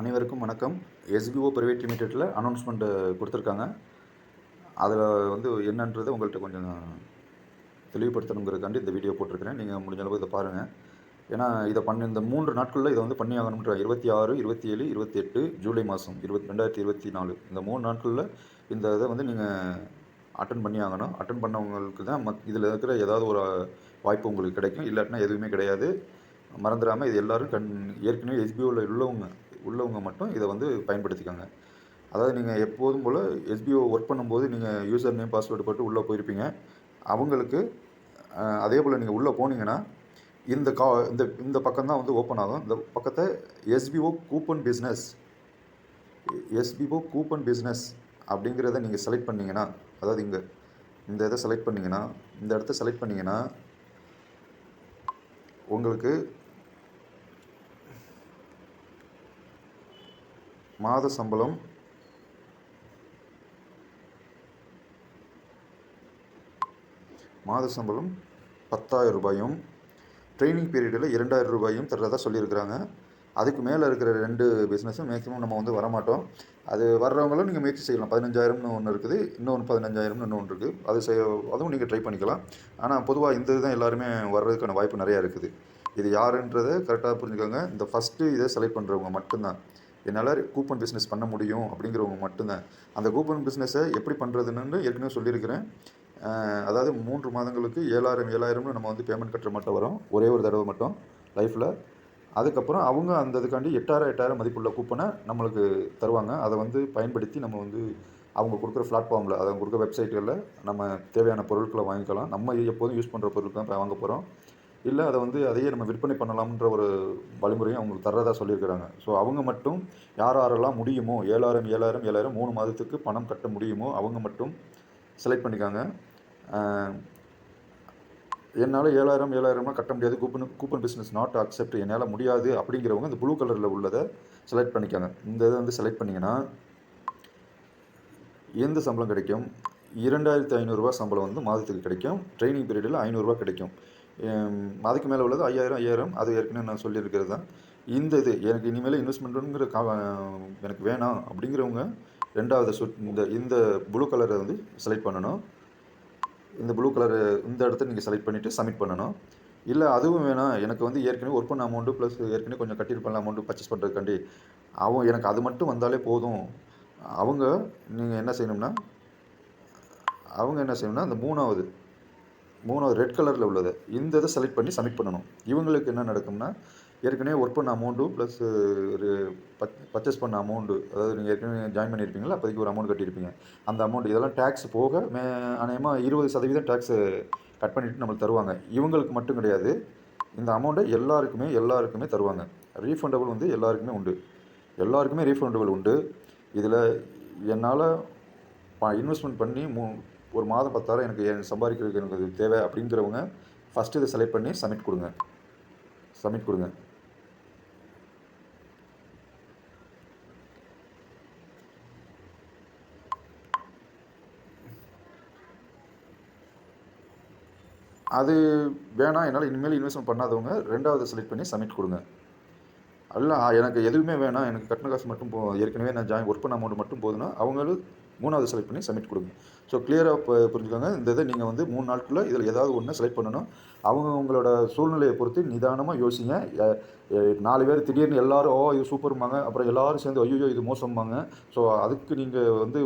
அனைவருக்கும் வணக்கம். SPO private லிமிடெட்டில் announcement கொடுத்துருக்காங்க. அதில் வந்து என்னன்றதை உங்கள்கிட்ட கொஞ்சம் தெளிவுபடுத்தணுங்கிறதுக்காண்டி இந்த வீடியோ போட்டிருக்கிறேன். நீங்கள் முடிஞ்ச அளவு இதை பாருங்கள் ஏன்னா இதை பண்ண இந்த மூன்று நாட்களில் இதை வந்து பண்ணி ஆகணுன்ற இருபத்தி ஆறு இருபத்தி ஏழு இருபத்தி எட்டு ஜூலை மாதம் இருபத்தி ரெண்டாயிரத்தி இருபத்தி நாலு. இந்த மூணு நாட்களில் இந்த இதை வந்து நீங்கள் அட்டன் பண்ணி ஆகணும் அட்டன் பண்ணவங்களுக்கு தான் மத் இதில் இருக்கிற ஏதாவது ஒரு வாய்ப்பு உங்களுக்கு கிடைக்கும். இல்லாட்டினா எதுவுமே கிடையாது. மறந்துடாமல் இது எல்லோரும் கண் ஏற்கனவே எஸ்பிஓவில் உள்ளவங்க உள்ளவங்க மட்டும் இதை வந்து பயன்படுத்திக்கோங்க. அதாவது நீங்கள் எப்போதும் போல் எஸ்பிஓ ஒர்க் பண்ணும்போது நீங்கள் யூசர் நேம் பாஸ்வேர்டு போட்டு உள்ளே போயிருப்பீங்க. அவங்களுக்கு அதே போல் நீங்கள் உள்ளே போனீங்கன்னா இந்த கா இந்த இந்த பக்கம் தான் வந்து ஓப்பன் ஆகும். இந்த பக்கத்தை SPO coupon business SPO coupon business அப்படிங்கிறத நீங்கள் செலக்ட் பண்ணிங்கன்னா அதாவது இங்கே இந்த இதை செலக்ட் பண்ணிங்கன்னா இந்த இடத்த செலக்ட் பண்ணிங்கன்னா உங்களுக்கு மாத சம்பளம். மாத சம்பளம் பத்தாயிரம் ரூபாயும் ட்ரைனிங் பீரியடில் இரண்டாயிரம் ரூபாயும் தர்றதா சொல்லியிருக்கிறாங்க. அதுக்கு மேலே இருக்கிற ரெண்டு பிஸ்னஸும் மேக்ஸிமம் நம்ம வந்து வரமாட்டோம். அது வர்றவங்களும் நீங்கள் முயற்சி செய்யலாம். பதினஞ்சாயிரம்னு ஒன்று இருக்குது இன்னொன்று பதினஞ்சாயிரம்னு இன்னொன்று இருக்குது. அது செய்ய அதுவும் நீங்கள் ட்ரை பண்ணிக்கலாம். ஆனால் பொதுவாக இந்த இதுதான் எல்லாருமே வர்றதுக்கான வாய்ப்பு நிறையா இருக்குது. இது யாருன்றதை கரெக்டாக புரிஞ்சுக்கோங்க. இந்த ஃபஸ்ட்டு இதை செலக்ட் பண்ணுறவங்க மட்டும்தான். என்னால் கூப்பன் பிஸ்னஸ் பண்ண முடியும் அப்படிங்கிறவங்க மட்டும்தான். அந்த கூப்பன் பிஸ்னஸை எப்படி பண்ணுறதுன்னு ஏற்கனவே சொல்லியிருக்கிறேன். அதாவது மூன்று மாதங்களுக்கு ஏழாயிரம் ஏழாயிரம்னு நம்ம வந்து பேமெண்ட் கட்டுற மட்டும் வரும். ஒரே ஒரு தடவை மட்டும் லைஃப்பில் அதுக்கப்புறம் அவங்க அந்த இதுக்காண்டி எட்டாயிரம் எட்டாயிரம் மதிப்புள்ள கூப்பனை நம்மளுக்கு தருவாங்க. அதை வந்து பயன்படுத்தி நம்ம வந்து அவங்க கொடுக்குற பிளாட்ஃபார்மில் அவங்க கொடுக்குற வெப்சைட்டுகளில் நம்ம தேவையான பொருட்களை வாங்கிக்கலாம். நம்ம எப்போதும் யூஸ் பண்ணுற பொருட்கள் தான் வாங்க போகிறோம் இல்லை அதை வந்து அதையே நம்ம விற்பனை பண்ணலாம்ன்ற ஒரு வழிமுறையும் அவங்களுக்கு தர்றதா சொல்லியிருக்கிறாங்க. ஸோ அவங்க மட்டும் யார் யாரெல்லாம் முடியுமோ ஏழாயிரம் ஏழாயிரம் ஏழாயிரம் மூணு மாதத்துக்கு பணம் கட்ட முடியுமோ அவங்க மட்டும் செலக்ட் பண்ணிக்காங்க. என்னால் ஏழாயிரம் ஏழாயிரம்லாம் கட்ட முடியாது. Coupon coupon business not accept என்னால் முடியாது அப்படிங்கிறவங்க இந்த ப்ளூ கலரில் உள்ளதை செலக்ட் பண்ணிக்காங்க. இந்த இதை வந்து செலக்ட் பண்ணிங்கன்னா எந்த சம்பளம் கிடைக்கும்? இரண்டாயிரத்தி ஐநூறுரூவா சம்பளம் வந்து மாதத்துக்கு கிடைக்கும். ட்ரைனிங் பீரியடில் ஐநூறுரூவா கிடைக்கும். அதுக்கு மேலே உள்ளது ஐயாயிரம் ஐயாயிரம். அது ஏற்கனவே நான் சொல்லியிருக்கிறது தான். இந்த இது எனக்கு இனிமேல் இன்வெஸ்ட்மெண்ட்டுங்கிற கா எனக்கு வேணாம் அப்படிங்கிறவங்க ரெண்டாவது சொட் இந்த இந்த ப்ளூ கலரை வந்து செலக்ட் பண்ணணும். இந்த ப்ளூ கலரு இந்த இடத்த நீங்கள் செலக்ட் பண்ணிவிட்டு சப்மிட் பண்ணணும். இல்லை அதுவும் வேணாம். எனக்கு வந்து ஏற்கனவே ஒர்க் பண்ண அமௌண்ட்டு ப்ளஸ் ஏற்கனவே கொஞ்சம் கட்டியிருப்பேன் அமௌண்ட்டு பர்ச்சேஸ் பண்ணுறதுக்காண்டி அவன் எனக்கு அது மட்டும் வந்தாலே போதும். அவங்க நீங்கள் என்ன செய்யணும்னா அவங்க என்ன செய்யணும்னா அந்த மூணாவது மூணாவது ரெட் கலரில் உள்ளது. இந்த இதை செலக்ட் பண்ணி சப்மிட் பண்ணணும். இவங்களுக்கு என்ன நடக்கும்னா ஏற்கனவே ஒர்க் பண்ண அமௌண்ட்டும் ப்ளஸ் ஒரு பர்ச்சேஸ் பண்ண அமௌண்ட்டு அதாவது நீங்கள் ஏற்கனவே ஜாயின் பண்ணியிருப்பீங்களா அப்போதைக்கு ஒரு அமௌண்ட் கட்டியிருப்பீங்க. அந்த அமௌண்ட் இதெல்லாம் டேக்ஸ் போக மே அநேகமாக இருபது சதவீதம் டேக்ஸு கட் பண்ணிவிட்டு நம்மளுக்கு தருவாங்க. இவங்களுக்கு மட்டும் கிடையாது. இந்த அமௌண்ட்டை எல்லாருக்குமே எல்லாருக்குமே தருவாங்க. ரீஃபண்டபிள் வந்து எல்லாருக்குமே உண்டு. எல்லாருக்குமே ரீஃபண்டபிள் உண்டு. இதில் என்னால் இன்வெஸ்ட்மெண்ட் பண்ணி மூ ஒரு மாதம் பத்தாயிரம் எனக்கு என் சம்பாதிக்கிறதுக்கு எனக்கு தேவை அப்படிங்கிறவங்க ஃபஸ்ட்டு இதை செலக்ட் பண்ணி சப்மிட் கொடுங்க. சப்மிட் கொடுங்க. அது வேணாம் என்னால் இனிமேல் இன்வெஸ்ட்மெண்ட் பண்ணாதவங்க ரெண்டாவது செலக்ட் பண்ணி சப்மிட் கொடுங்க. அல்ல எனக்கு எதுவுமே வேணாம் எனக்கு கட்டின காசு மட்டும் போ ஏற்கனவே நான் ஜாயின் ஒர்க் பண்ண அமௌண்ட் மட்டும் போதுன்னா அவங்களும் மூணாவது செலக்ட் பண்ணி சப்மிட் கொடுங்க. ஸோ கிளியராக புரிஞ்சுக்கோங்க. இந்த இதை நீங்கள் வந்து மூணு நாட்குள்ளே இதில் ஏதாவது ஒன்று செலக்ட் பண்ணணும். அவங்க உங்களோட சூழ்நிலையை பொறுத்து நிதானமாக யோசிங்க. நாலு பேர் திடீர்னு எல்லாரும் ஓ இது சூப்பர்மாங்க அப்புறம் எல்லாரும் சேர்ந்து ஐயோ இது மோசம்பாங்க. ஸோ அதுக்கு நீங்கள் வந்து